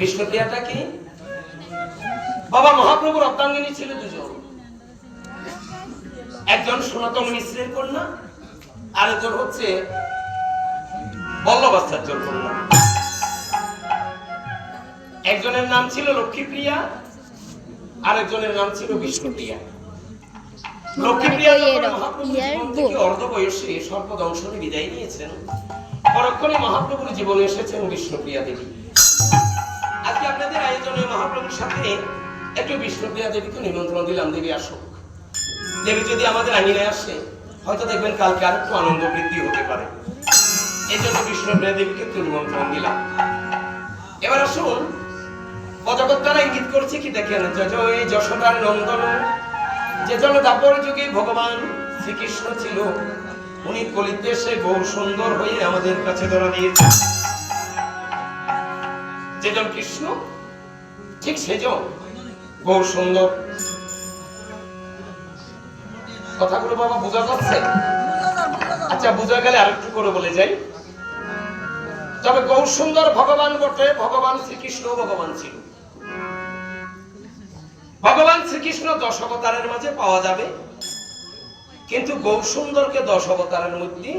বিষ্ণুপ্রিয়াটা কি? বাবা মহাপ্রভুর অর্ধাঙ্গিনী ছিল দুজন। একজন সনাতন মিশ্রের কন্যা আরেকজন হচ্ছে বল্লভাচার্যর কন্যা। একজনের নাম ছিল লক্ষ্মীপ্রিয়া আরেকজনের নাম ছিল বিষ্ণুপ্রিয়া। লক্ষ্মীপ্রিয়া যখন মহাপ্রভুর জীবন থেকে অর্ধ বয়সে সর্পদংশনে বিদায় নিয়েছেন পরক্ষণে মহাপ্রভুর জীবনে এসেছেন বিষ্ণুপ্রিয়া দেবী। আপনাদের মহাপ্রভুর সাথে একটু বিষ্ণুপ্রিয়া দেবীকে নিমন্ত্রণ দিলাম, দেবী আসুক। দেবী যদি আমাদের আঙিনায় আসে, হয়তো দেখবেন কালকে আর একটু আনন্দ বৃদ্ধি হতে পারে। এই জন্য বিষ্ণুপ্রিয়া দেবীকে একটু নিমন্ত্রণ দিলাম। এবার আসুন পদকর্তারা ইঙ্গিত করছে কি দেখেন? জয় যশোদার নন্দন, যে জন্য দাপর যুগে ভগবান শ্রীকৃষ্ণ ছিল, উনি কলিতে সে গৌর সুন্দর হয়ে আমাদের কাছে ধরা দিয়েছে যেজন কৃষ্ণ ঠিক সেজন গৌর সুন্দর। কথাগুলো বাবা বোঝা যাচ্ছে? আচ্ছা বোঝা গেলে আরেকটু করে বলে যাই। তবে গৌর সুন্দর ভগবান বটে, ভগবান শ্রীকৃষ্ণ, ভগবান ছিল ভগবান শ্রীকৃষ্ণ দশ অবতারের মাঝে পাওয়া যাবে। কিন্তু গৌর সুন্দরকে দশ অবতারের মধ্যে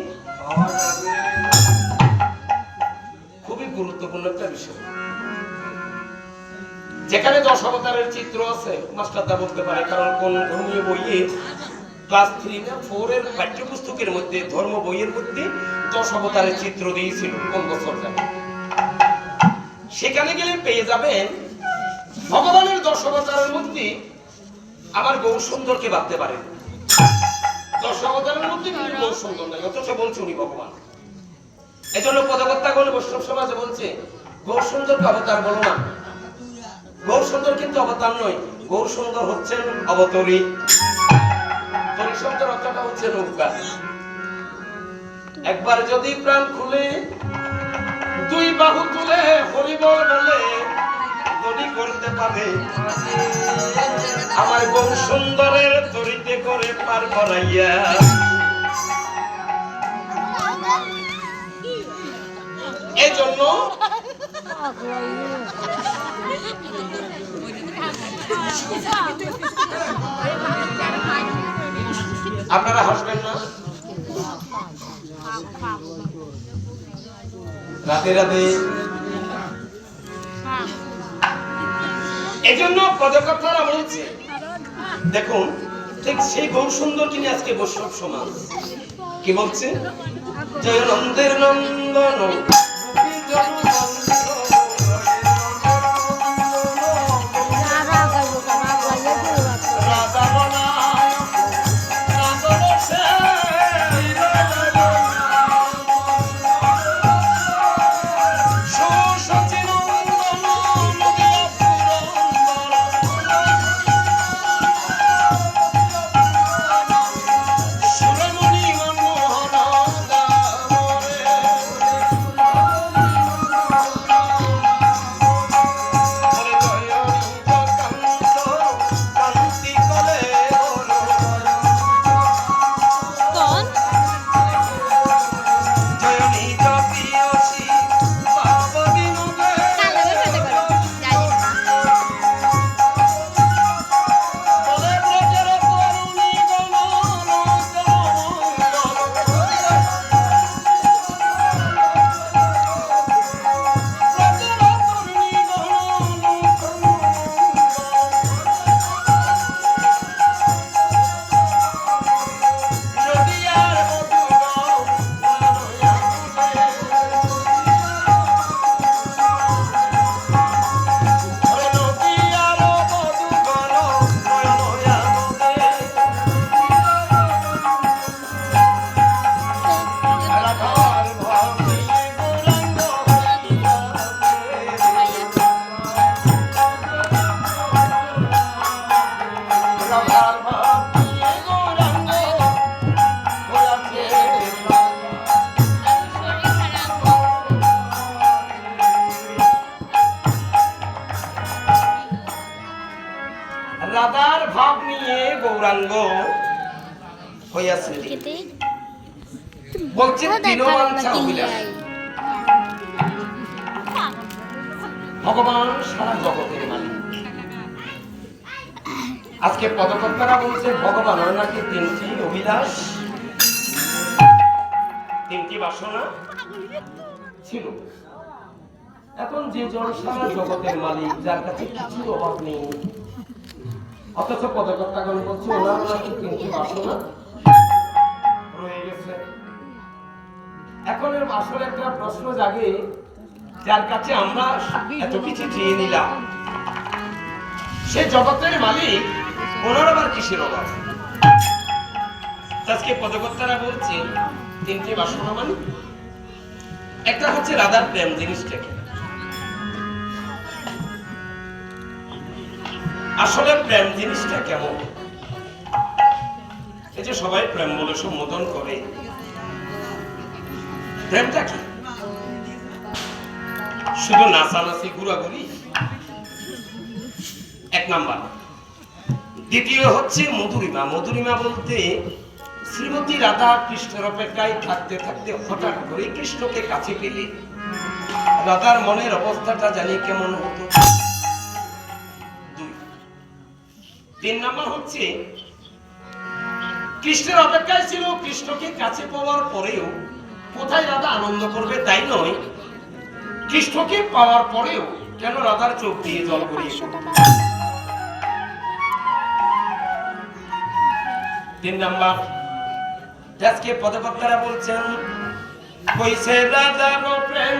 খুবই গুরুত্বপূর্ণ একটা বিষয়। যেখানে দশ অবতারের চিত্র আছে মাস্টারদা বলতে পারে, কারণ কোন ধর্মীয় বইয়ে ক্লাস থ্রি না ফোর এর পাঠ্যপুস্তকের মধ্যে, ধর্ম বইয়ের মধ্যে দশ অবতারের চিত্র দিয়েছিল কোন বছর সেখানে গেলে পেয়ে যাবেন, ভগবানের দশ অবতারের মধ্যে আমার গৌর সুন্দরকে ভাবতে পারেন দশ অবতারের মধ্যে গৌর সুন্দর নাই অথচ বলছে উনি ভগবান। এই জন্য পদকর্তাগণ বৈষ্ণব সমাজে বলছে, গৌর সুন্দরকে অবতার বলো না। গৌর সুন্দর কিন্তু অবতার নয়। গৌর সুন্দর হচ্ছেন অবতরী। তরি হচ্ছে একবার যদি প্রাণ খুলে, দুই বাহু তুলে হরিবল বলে দড়ি করতে পারে। আমার গৌর সুন্দরের তরিতে করে পার করাইয়া। এই জন্য আপনারা হাসবেন না? রাতে রাতে? এই জন্য পদকর্তারা বলছে দেখুন, ঠিক সেই গৌর সুন্দরকে নিয়ে আজকে বৈষ্ণব সমাজ। কি বলছে? জয় নন্দের নন্দন। গৌরাঙ্গ হইয়াছে বলছে ভগবান সারা জগতের মালিক। আজকে পদকর্তারা বলছে নাকি তিনটি অভিলাষ? তিনটি বাসনা ছিল। এখন যে জন সারা জগতের মালিক যার কাছে কিছু অভাব নেই অথচ পদকর্তাগণ বলছে ওনার তিনটি বাসনা রয়ে গেছে। এখন এর আসলে একটা প্রশ্ন জাগে, যার কাছে আমরা এত কিছু চেয়ে নিলাম। সে জগতের মালিক ওনার আবার কিসের অভাব? আজকে পদকর্তারা বলছে, তিনটি বাসনা মানে? একটা হচ্ছে রাধার প্রেম জিনিসটাকে। আসলে প্রেম জিনিসটা কেমন? এই যে সবাই প্রেম বলে সম্বোধন করে, প্রেমটা কি? শুধু নাচানাচি, ঘুরাঘুরি? এক নাম্বার। দ্বিতীয় হচ্ছে মধুরিমা। মধুরিমা বলতে শ্রীমতী রাধা কৃষ্ণের অপেক্ষায় থাকতে থাকতে হঠাৎ করে কৃষ্ণকে কাছে পেলে। রাধার মনের অবস্থাটা জানি কেমন হতো। তিন নাম্বার হচ্ছে, কৃষ্ণের অপেক্ষায় ছিল কৃষ্ণকে কাছে পাওয়ার পরেও কোথায় রাধা আনন্দ করবে তাই নয়, কৃষ্ণকে পাওয়ার পরেও কেন রাধার চোখ দিয়ে জল পড়বে? তিন নাম্বার, আজকে পদকর্তারা বলছেন কইছে রাজার প্রেম